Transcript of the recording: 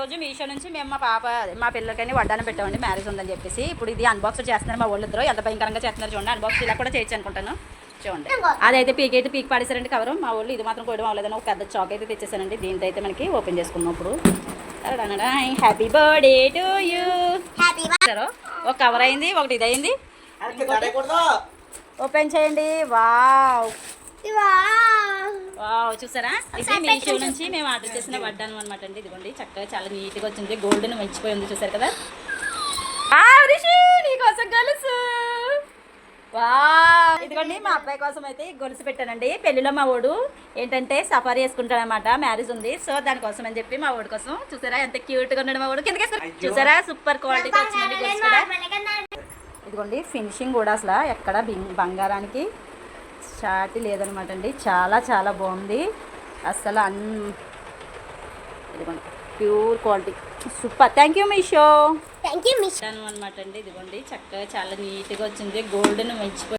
ఈరోజు మీషో నుంచి మేము మా పాప మా పిల్లలకైనా వడ్డాన పెట్టామండి మ్యారేజ్ ఉందని చెప్పేసి. ఇప్పుడు ఇది అన్బాక్స్ చేస్తున్నారు మా వాళ్ళిద్దరు. ఎంత భయంకరంగా చేస్తున్నారు చూడండి. అన్బాక్స్ ఇలా కూడా చేయొచ్చు అనుకుంటాను. చూడండి. అదైతే పీక్ అయితే పీక్ పాడేశారండి కవర్. మా వాళ్ళు ఇది మాత్రం కూడా అవ్వలేదని ఒక పెద్ద చాక్ అయితే తెచ్చేసానండి. దీంతో అయితే మనకి ఓపెన్ చేసుకున్నాం ఇప్పుడు. హ్యాపీ బర్త్డే టు యూ ఒక కవర్ అయింది ఒకటి ఇది అయింది ఓపెన్ చేయండి. వావ్. చూసారా? ఇది మీషో నుంచి మేము ఆర్డర్ చేసిన వడ్డాను అనమాట అండి. ఇదిగోండి చక్కగా చాలా నీట్గా వచ్చింది. గోల్డెన్ మంచిపోయి ఉంది చూసారు కదా? ఆ, రిషి నీకోసం గొలుసు. వావ్. ఇదిగోండి మా అబ్బాయి కోసం అయితే గొలుసు పెట్టానండి. పెళ్ళిలో మా వాడు ఏంటంటే సఫారీ వేసుకుంటాడు అనమాట మ్యారేజ్ ఉంది. సో దానికోసం అని చెప్పి మా వాడి కోసం. చూసారా ఎంత క్యూట్గా ఉన్నాడు మా వాడు కిందకి చూసారా సూపర్ క్వాలిటీ వచ్చిందండి గొలుసు కూడా. ఇదిగోండి ఫినిషింగ్ కూడా అసలు ఎక్కడ బిం- బంగారానికి షాటి లేదనమాట అండి. చాలా చాలా బాగుంది. అసలు అన్ ఇదిగోండి. Pure quality. Super. Thank you Meesho. Thank you miss అనమాట అండి. ఇదిగోండి. చక్కగా చాలా నీట్గా వచ్చింది. గోల్డెన్ మంచిపోయి